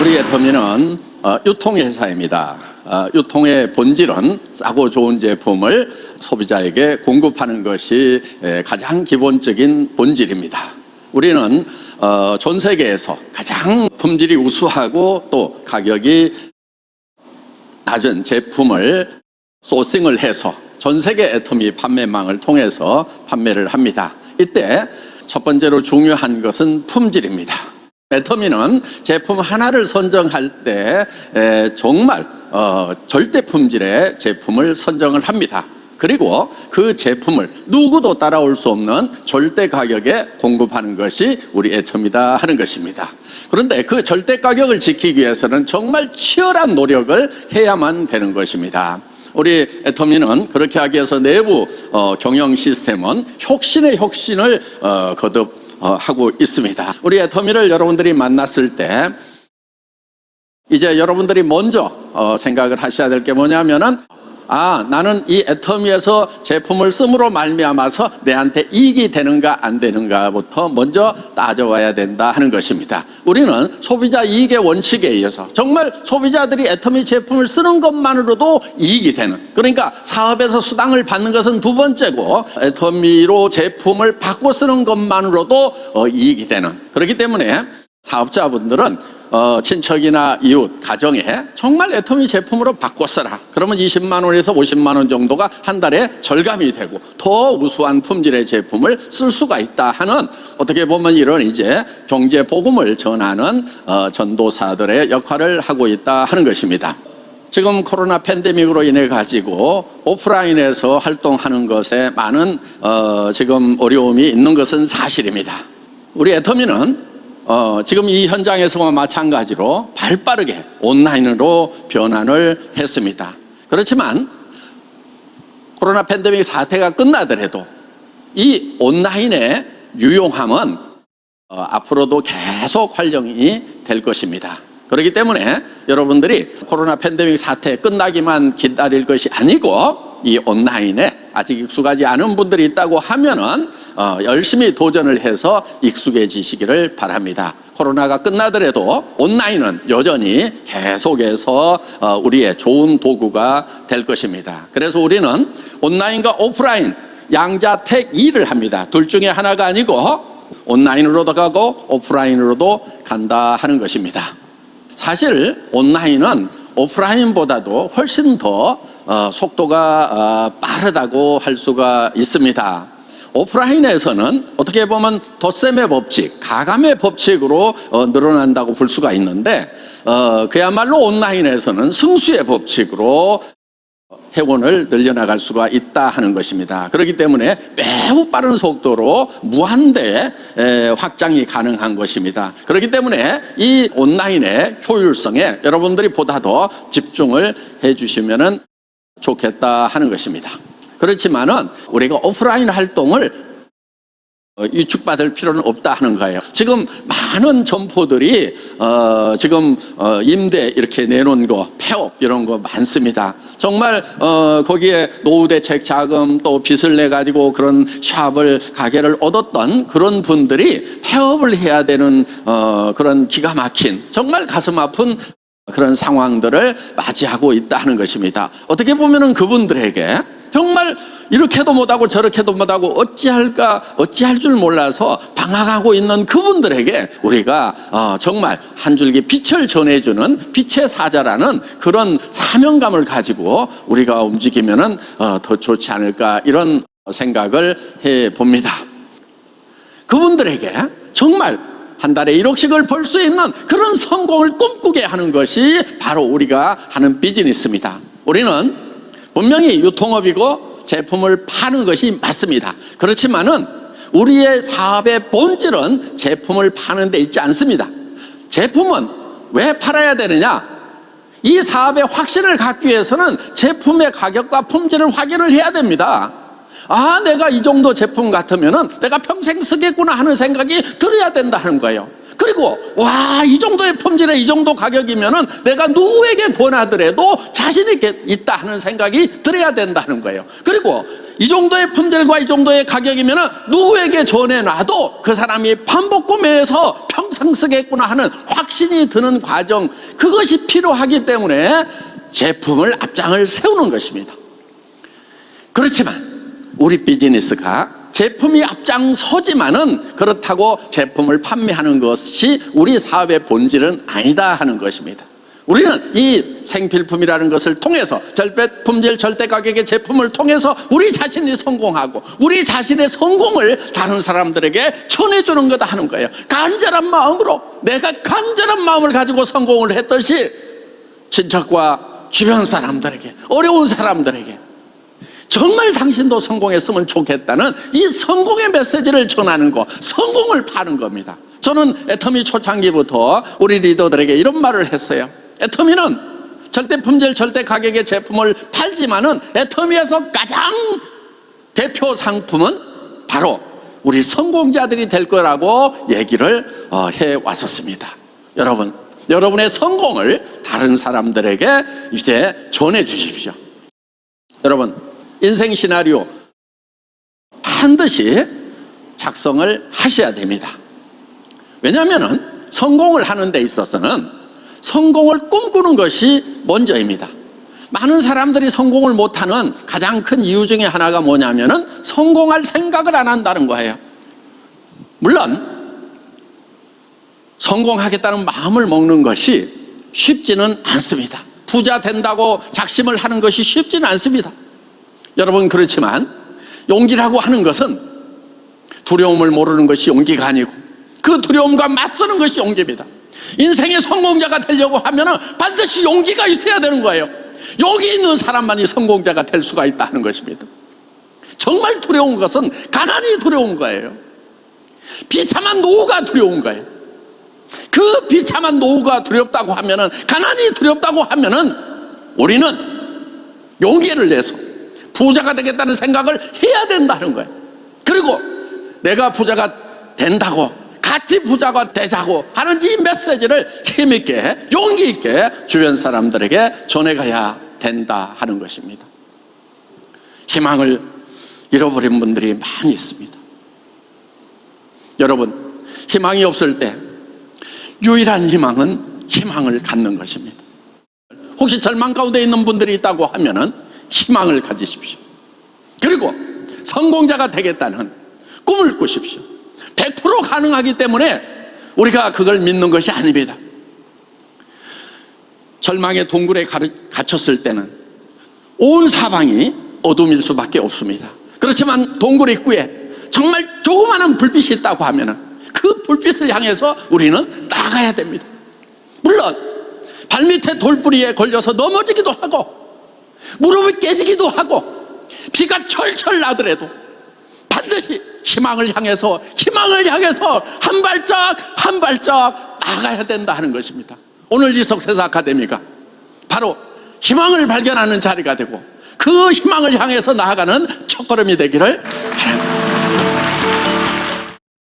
우리 애터미는 어, 유통회사입니다. 어, 유통의 본질은 싸고 좋은 제품을 소비자에게 공급하는 것이 에, 가장 기본적인 본질입니다. 우리는 어, 전 세계에서 가장 품질이 우수하고 또 가격이 낮은 제품을 소싱을 해서 전 세계 애터미 판매망을 통해서 판매를 합니다. 이때 첫 번째로 중요한 것은 품질입니다. 애터미는 제품 하나를 선정할 때 에, 정말 어, 절대 품질의 제품을 선정을 합니다. 그리고 그 제품을 누구도 따라올 수 없는 절대 가격에 공급하는 것이 우리 애터미다 하는 것입니다. 그런데 그 절대 가격을 지키기 위해서는 정말 치열한 노력을 해야만 되는 것입니다. 우리 애터미는 그렇게 하기 위해서 내부 어, 경영 시스템은 혁신의 혁신을 어, 거듭 어, 하고 있습니다. 우리 애터미를 여러분들이 만났을 때 이제 여러분들이 먼저 어, 생각을 하셔야 될 게 뭐냐면은 아 나는 이 애터미에서 제품을 씀으로 말미암아서 내한테 이익이 되는가 안 되는가부터 먼저 따져와야 된다 하는 것입니다. 우리는 소비자 이익의 원칙에 의해서 정말 소비자들이 애터미 제품을 쓰는 것만으로도 이익이 되는 그러니까 사업에서 수당을 받는 것은 두 번째고 애터미로 제품을 바꿔 쓰는 것만으로도 어, 이익이 되는 그렇기 때문에 사업자분들은 어, 친척이나 이웃, 가정에 정말 애터미 제품으로 바꿔 써라. 그러면 20만 원에서 50만 원 정도가 한 달에 절감이 되고 더 우수한 품질의 제품을 쓸 수가 있다 하는 어떻게 보면 이런 이제 경제 복음을 전하는 어, 전도사들의 역할을 하고 있다 하는 것입니다. 지금 코로나 팬데믹으로 인해 가지고 오프라인에서 활동하는 것에 많은 어, 지금 어려움이 있는 것은 사실입니다. 우리 애터미는 어, 지금 이 현장에서와 마찬가지로 발 빠르게 온라인으로 변환을 했습니다. 그렇지만 코로나 팬데믹 사태가 끝나더라도 이 온라인의 유용함은 어, 앞으로도 계속 활용이 될 것입니다. 그렇기 때문에 여러분들이 코로나 팬데믹 사태 끝나기만 기다릴 것이 아니고 이 온라인에 아직 익숙하지 않은 분들이 있다고 하면은 어, 열심히 도전을 해서 익숙해지시기를 바랍니다. 코로나가 끝나더라도 온라인은 여전히 계속해서 어, 우리의 좋은 도구가 될 것입니다. 그래서 우리는 온라인과 오프라인 양자택 일을 합니다. 둘 중에 하나가 아니고 온라인으로도 가고 오프라인으로도 간다 하는 것입니다. 사실 온라인은 오프라인보다도 훨씬 더 어, 속도가 어, 빠르다고 할 수가 있습니다. 오프라인에서는 어떻게 보면 덧셈의 법칙, 가감의 법칙으로 어, 늘어난다고 볼 수가 있는데 어, 그야말로 온라인에서는 승수의 법칙으로 회원을 늘려나갈 수가 있다 하는 것입니다. 그렇기 때문에 매우 빠른 속도로 무한대 에, 확장이 가능한 것입니다. 그렇기 때문에 이 온라인의 효율성에 여러분들이 보다 더 집중을 해 주시면 좋겠다 하는 것입니다. 그렇지만은 우리가 오프라인 활동을 어, 유축받을 필요는 없다 하는 거예요. 지금 많은 점포들이 어, 지금 어, 임대 이렇게 내놓은 거, 폐업 이런 거 많습니다. 정말 어, 거기에 노후 대책 자금 또 빚을 내 가지고 그런 샵을 가게를 얻었던 그런 분들이 폐업을 해야 되는 어, 그런 기가 막힌 정말 가슴 아픈 그런 상황들을 맞이하고 있다 하는 것입니다. 어떻게 보면은 그분들에게 정말 이렇게도 못하고 저렇게도 못하고 어찌할까 어찌할 줄 몰라서 방황하고 있는 그분들에게 우리가 어, 정말 한 줄기 빛을 전해주는 빛의 사자라는 그런 사명감을 가지고 우리가 움직이면은 어, 더 좋지 않을까 이런 생각을 해 봅니다. 그분들에게 정말 한 달에 1억씩을 벌 수 있는 그런 성공을 꿈꾸게 하는 것이 바로 우리가 하는 비즈니스입니다. 우리는 분명히 유통업이고 제품을 파는 것이 맞습니다. 그렇지만은 우리의 사업의 본질은 제품을 파는 데 있지 않습니다. 제품은 왜 팔아야 되느냐? 이 사업의 확신을 갖기 위해서는 제품의 가격과 품질을 확인을 해야 됩니다. 아, 내가 이 정도 제품 같으면은 내가 평생 쓰겠구나 하는 생각이 들어야 된다는 거예요. 그리고 와, 이 정도의 품질에 이 정도 가격이면은 내가 누구에게 권하더라도 자신 있게 있다 하는 생각이 들어야 된다는 거예요. 그리고 이 정도의 품질과 이 정도의 가격이면 누구에게 전해놔도 그 사람이 반복 구매해서 평생 쓰겠구나 하는 확신이 드는 과정 그것이 필요하기 때문에 제품을 앞장을 세우는 것입니다. 그렇지만 우리 비즈니스가 제품이 앞장서지만은 그렇다고 제품을 판매하는 것이 우리 사업의 본질은 아니다 하는 것입니다. 우리는 이 생필품이라는 것을 통해서 절대 품질 절대 가격의 제품을 통해서 우리 자신이 성공하고 우리 자신의 성공을 다른 사람들에게 전해주는 거다 하는 거예요. 간절한 마음으로 내가 간절한 마음을 가지고 성공을 했듯이 친척과 주변 사람들에게 어려운 사람들에게 정말 당신도 성공했으면 좋겠다는 이 성공의 메시지를 전하는 거, 성공을 파는 겁니다. 저는 애터미 초창기부터 우리 리더들에게 이런 말을 했어요. 애터미는 절대 품질, 절대 가격의 제품을 팔지만은 애터미에서 가장 대표 상품은 바로 우리 성공자들이 될 거라고 얘기를 어, 해 왔었습니다. 여러분, 여러분의 성공을 다른 사람들에게 이제 전해 주십시오. 여러분, 인생 시나리오 반드시 작성을 하셔야 됩니다. 왜냐하면 성공을 하는 데 있어서는 성공을 꿈꾸는 것이 먼저입니다. 많은 사람들이 성공을 못하는 가장 큰 이유 중에 하나가 뭐냐면은 성공할 생각을 안 한다는 거예요. 물론 성공하겠다는 마음을 먹는 것이 쉽지는 않습니다. 부자 된다고 작심을 하는 것이 쉽지는 않습니다. 여러분 그렇지만 용기라고 하는 것은 두려움을 모르는 것이 용기가 아니고 그 두려움과 맞서는 것이 용기입니다. 인생의 성공자가 되려고 하면은 반드시 용기가 있어야 되는 거예요. 여기 있는 사람만이 성공자가 될 수가 있다는 것입니다. 정말 두려운 것은 가난이 두려운 거예요. 비참한 노후가 두려운 거예요. 그 비참한 노후가 두렵다고 하면은 가난이 두렵다고 하면은 우리는 용기를 내서 부자가 되겠다는 생각을 해야 된다는 거예요. 그리고 내가 부자가 된다고 같이 부자가 되자고 하는 이 메시지를 힘있게 용기 있게 주변 사람들에게 전해가야 된다 하는 것입니다. 희망을 잃어버린 분들이 많이 있습니다. 여러분, 희망이 없을 때 유일한 희망은 희망을 갖는 것입니다. 혹시 절망 가운데 있는 분들이 있다고 하면은 희망을 가지십시오. 그리고 성공자가 되겠다는 꿈을 꾸십시오. 100% 가능하기 때문에 우리가 그걸 믿는 것이 아닙니다. 절망의 동굴에 갇혔을 때는 온 사방이 어둠일 수밖에 없습니다. 그렇지만 동굴 입구에 정말 조그마한 불빛이 있다고 하면은 그 불빛을 향해서 우리는 나가야 됩니다. 물론 발밑에 돌뿌리에 걸려서 넘어지기도 하고 무릎이 깨지기도 하고 비가 철철 나더라도 반드시 희망을 향해서 희망을 향해서 한 발짝 한 발짝 나가야 된다 하는 것입니다. 오늘 이석세사 아카데미가 바로 희망을 발견하는 자리가 되고 그 희망을 향해서 나아가는 첫걸음이 되기를 바랍니다.